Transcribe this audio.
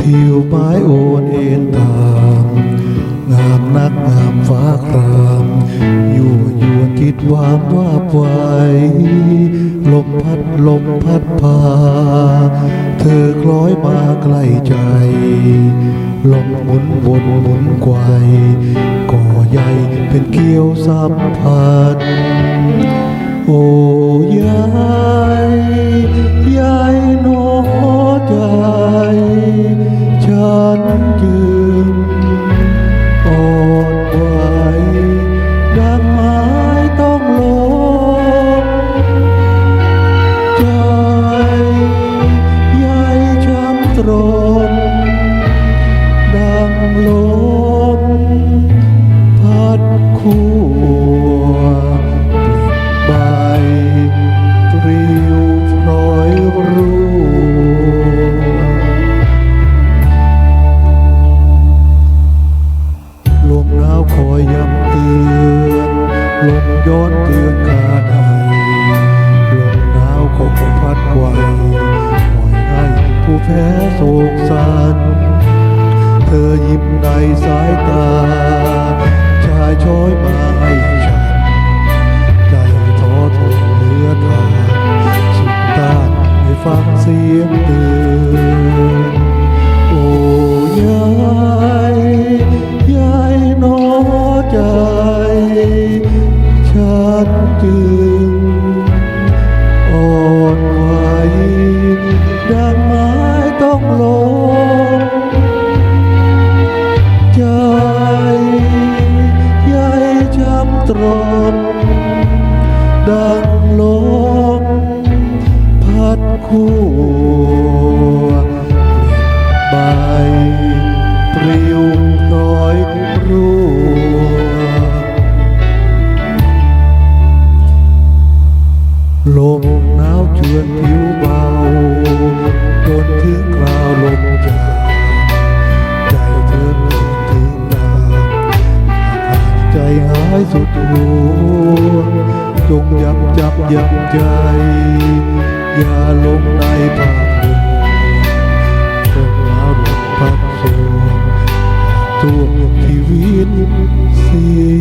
ทิวไม้โอนเอ็นตาม งามนักงามฟ้าครามอยู่อยู่จิตวามว่าไวลมพัดลมพัดพา เธอคล้อยมาใกล้ใจ ลมหมุนวนหมุนไกวก่อใหญ่เป็นเกี้ยวสัมผัส ดัง สัน เธอยิ้มในสายตา ชายช้อยมาให้ฉัน ใจท้อทนเหลือทางสุดต้านให้ฟังเสียงเตือนโอ้ยายยายหนอใจ ฉันจึง ดังลมพัดคู่เปลี่ยนใบปลิวพลอยร่วงลมหนาวเชือนผิวเบาจนถึงคราวลมจางใจเธอเปิดถึงนาหากใจหายสุดหัว จงยับจับยับใจ อย่าลงในภาพลวงจงหนาวลมพัดสวงตัวชีวิตเสีย